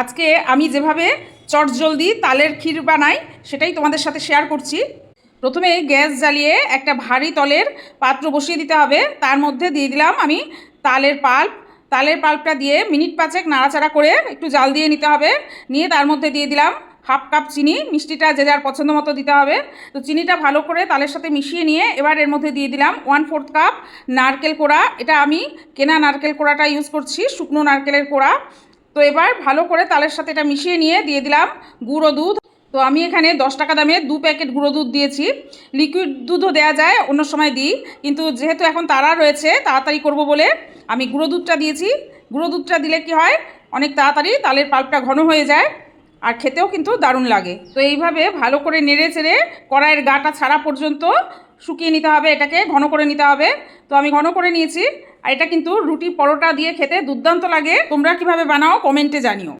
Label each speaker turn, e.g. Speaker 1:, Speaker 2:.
Speaker 1: আজকে আমি যেভাবে চটজলদি তালের ক্ষীর বানাই, সেটাই তোমাদের সাথে শেয়ার করছি। প্রথমে গ্যাস জ্বালিয়ে একটা ভারী তলের পাত্র বসিয়ে দিতে হবে। তার মধ্যে দিয়ে দিলাম আমি তালের পাল্প। তালের পাল্পটা দিয়ে মিনিট পাঁচেক নাড়াচাড়া করে একটু জাল দিয়ে নিতে হবে। নিয়ে তার মধ্যে দিয়ে দিলাম হাফ কাপ চিনি। মিষ্টিটা যে যার পছন্দ মতো দিতে হবে। তো চিনিটা ভালো করে তালের সাথে মিশিয়ে নিয়ে এবার এর মধ্যে দিয়ে দিলাম ওয়ান ফোর্থ কাপ নারকেল কোড়া। এটা আমি কেনা নারকেল কোড়াটা ইউজ করছি, শুকনো নারকেলের কোড়া। তো এবার ভালো করে তালের সাথে এটা মিশিয়ে নিয়ে দিয়ে দিলাম গুঁড়ো দুধ। তো আমি এখানে দশ টাকা দামে দু প্যাকেট গুঁড়ো দুধ দিয়েছি। লিকুইড দুধও দেওয়া যায়, অন্য সময় দিই। কিন্তু যেহেতু এখন তারা রয়েছে, তাড়াতাড়ি করব বলে আমি গুঁড়ো দুধটা দিয়েছি। গুঁড়ো দুধটা দিলে কি হয়, অনেক তাড়াতাড়ি তালের পাল্পটা ঘন হয়ে যায় আর খেতেও কিন্তু দারুণ লাগে। তো এইভাবে ভালো করে নেড়ে চেড়ে কড়াইয়ের গাটা ছাড়া পর্যন্ত শুকিয়ে নিতে হবে, এটাকে ঘন করে নিতে হবে। তো আমি ঘন করে নিয়েছি। আর এটা কিন্তু রুটি পরোটা দিয়ে খেতে দুর্দান্ত লাগে। তোমরা কীভাবে বানাও কমেন্টে জানিও।